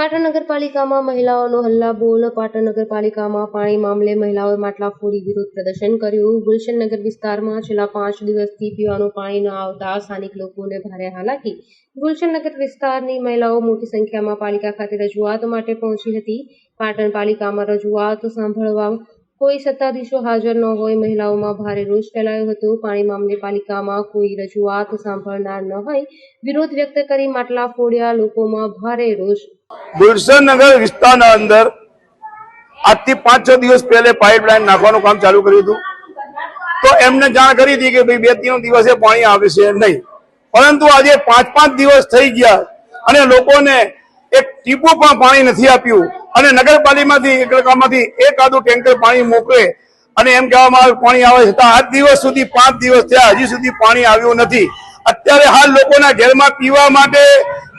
નગરપાલિકામાં મહિલાઓનો હલ્લા બોલ પાટણ નગરપાલિકામાં પાણી મામલે મહિલાઓએ માટલા ફોડી વિરોધ પ્રદર્શન કર્યું. ગુલશન નગર વિસ્તારમાં છેલ્લા પાંચ દિવસથી પીવાનું પાણી ન આવતા સ્થાનિક લોકોને ભારે હાલાકી. ગુલશન નગર વિસ્તારની મહિલાઓ મોટી સંખ્યામાં પાલિકા ખાતે રજૂઆત માટે પહોંચી હતી. પાટણ પાલિકામાં રજૂઆત સાંભળવા કોઈ સત્તાધીશો હાજર ન હોય, મહિલાઓમાં ભારે રોષ ફેલાયો હતો. પાણી મામલે પાલિકામાં કોઈ રજૂઆત સાંભળનાર ન હોય. વિરોધ વ્યક્ત કરી માટલા ફોડ્યા. લોકોમાં ભારે રોષ. ગુલશન વિસ્તારના અંદર આજથી પાંચ છ દિવસ પહેલે પાઇપલાઇન નાખવાનું કામ ચાલુ કર્યું હતું. તો એમને જાણ કરી હતી કે ભાઈ, બે ત્રણ દિવસે પાણી આવશે નહીં. પરંતુ આજે પાંચ પાંચ દિવસ થઈ ગયા અને લોકોને ટીપું પણ પાણી નથી આપ્યું. અને નગરપાલિકામાંથી એકલકામાંથી એક આદુ ટેન્કર પાણી મોકલે અને એમ કહેવામાં આવે પાણી આવે છતાં આજ દિવસ સુધી, પાંચ દિવસ થયા, હજી સુધી પાણી આવ્યું નથી. અત્યારે હાલ લોકોના ઘેરમાં પીવા માટે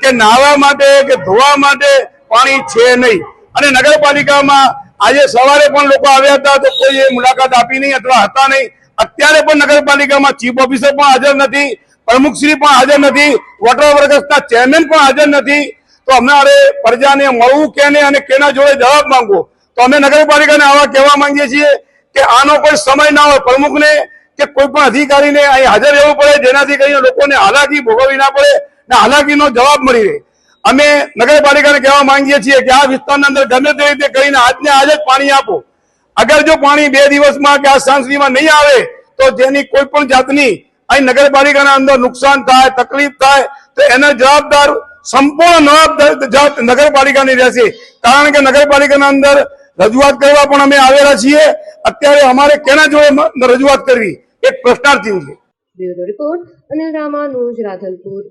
કે નાહવા માટે કે ધોવા માટે પાણી છે નહીં. અને નગરપાલિકામાં આજે સવારે પણ લોકો આવ્યા હતા તો કોઈ એ મુલાકાત આપી નહીં અથવા હતા નહીં. અત્યારે પણ નગરપાલિકામાં ચીફ ઓફિસર પણ હાજર નથી, પ્રમુખશ્રી પણ હાજર નથી, વોટર વર્કર્સના ચેરમેન પણ હાજર નથી. તો અમારે પ્રજાને મળવું કેને અને કેના જોડે જવાબ માંગવો? તો અમે નગરપાલિકાને આવા કહેવા માંગીએ છીએ કે આનો કોઈ સમય ના હોય. પ્રમુખને કે કોઈ પણ અધિકારીને અહીં હાજર રહેવું પડે, જેનાથી કરીને લોકોને હાલાકી ભોગવવી ના પડે ને હાલાકીનો જવાબ મળી રહે. અમે નગરપાલિકાને કહેવા માંગીએ છીએ કે આ વિસ્તારના અંદર ગમે તે રીતે કરીને આજને આજે જ પાણી આપો. અગર જો પાણી બે દિવસમાં કે આ સાંજ સુધીમાં નહીં આવે, તો જેની કોઈ પણ જાતની અહીં નગરપાલિકાના અંદર નુકસાન થાય, તકલીફ થાય, તો એના જવાબદાર સંપૂર્ણ નવાબ નગરપાલિકાની રહેશે. કારણ કે નગરપાલિકાના અંદર રજૂઆત કરવા પણ અમે આવેલા છીએ. અત્યારે અમારે કેના જોડે રજૂઆત કરવી? એક પ્રશ્નાર્થી છે. રિપોર્ટ, અનિલ રામાનુજ, રાધનપુર.